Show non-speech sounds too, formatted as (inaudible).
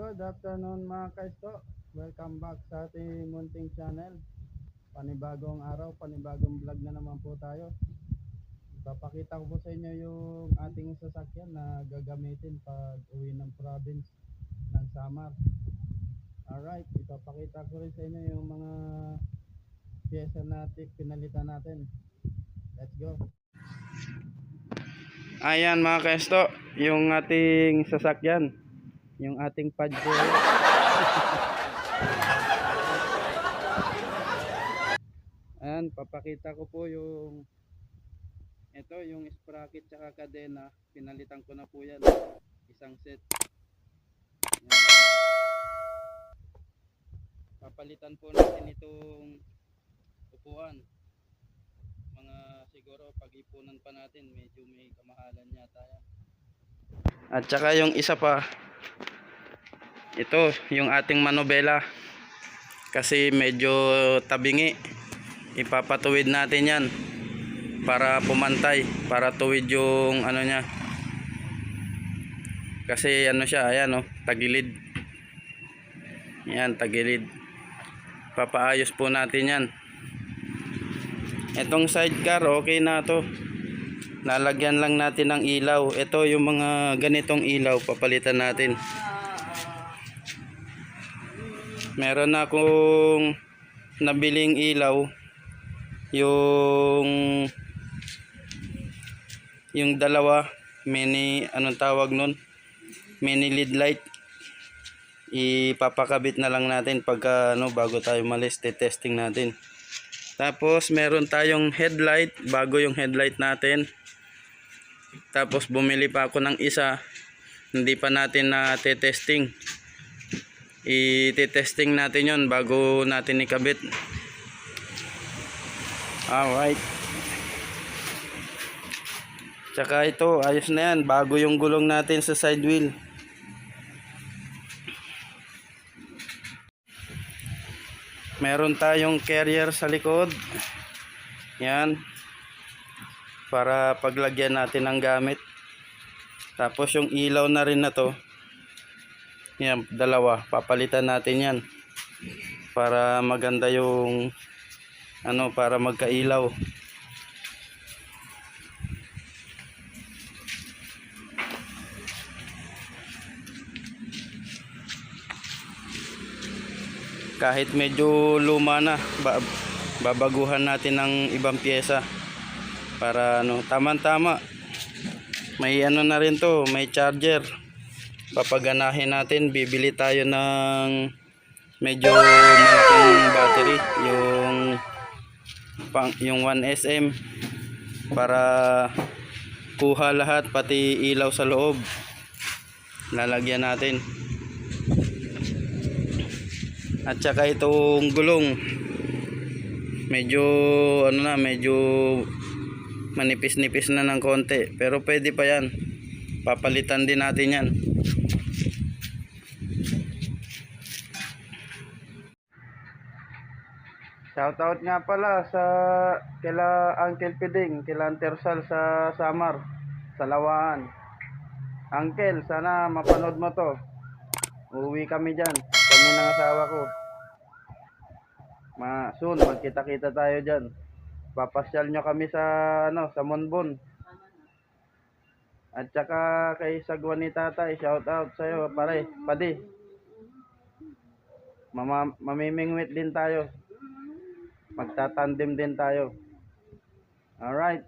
Good afternoon mga kaisto. Welcome back sa ating munting channel. Panibagong araw, panibagong vlog na naman po tayo. Ipapakita ko po sa inyo yung ating sasakyan na gagamitin pag uwi ng province ng Samar. Alright, ipapakita ko rin sa inyo yung mga pyesa natin, pinalitan natin. Let's go. Ayan mga kaisto, yung ating sasakyan yung ating Pajero. (laughs) Ayan, papakita ko po yung ito, yung sprocket tsaka kadena. Pinalitan ko na po yan. Isang set. Ayan. Papalitan po natin itong upuan. Mga siguro pag-ipunan pa natin, medyo may kamahalan yata yan. At saka yung isa pa, ito, yung ating manobela. Kasi medyo tabingi. Ipapatuwid natin yan para pumantay, para tuwid yung ano niya. Kasi ano siya, ayan oh, tagilid. Yan, tagilid. Papaayos po natin yan. Itong sidecar, okay na to. Lalagyan lang natin ng ilaw. Ito yung mga ganitong ilaw, papalitan natin. Meron akong nabiling ilaw. Yung yung dalawa mini anong tawag nun mini lead light ipapakabit na lang natin pagka ano bago tayo malis testing natin tapos meron tayong headlight bago yung headlight natin. Tapos bumili pa ako ng isa. Hindi pa natin na testing i-testing natin yon bago natin ikabit. Alright. Tsaka ito ayos na yan. Bago yung gulong natin sa side wheel meron tayong carrier sa likod. Yan. Para paglagyan natin ng gamit. Tapos yung ilaw na rin na to. Yan dalawa. Papalitan natin yan. Para maganda yung ano para magkailaw kahit medyo luma na ba- babaguhan natin ng ibang pyesa para ano tama-tama may ano na rin to may charger. Papaganahin natin bibili tayo ng medyo malaking battery yung pang yung 1SM para kuha lahat pati ilaw sa loob. Lalagyan natin at saka itong gulong medyo ano na medyo manipis-nipis na ng konti pero pwede pa yan papalitan din natin yan Shoutout nga pala sa kila Uncle Piding, kila Tersal sa Samar, sa Lawaan. Uncle, sana mapanood mo to. Uuwi kami dyan. Kami ng asawa ko. Ma, soon, magkita-kita tayo dyan. Papasyal nyo kami sa, ano, sa Monbon. At saka kay Sagwan ni Tatay, shout out sa'yo, pare, padi. Mama, mamimingwit din tayo. Magtatandem din tayo. Alright.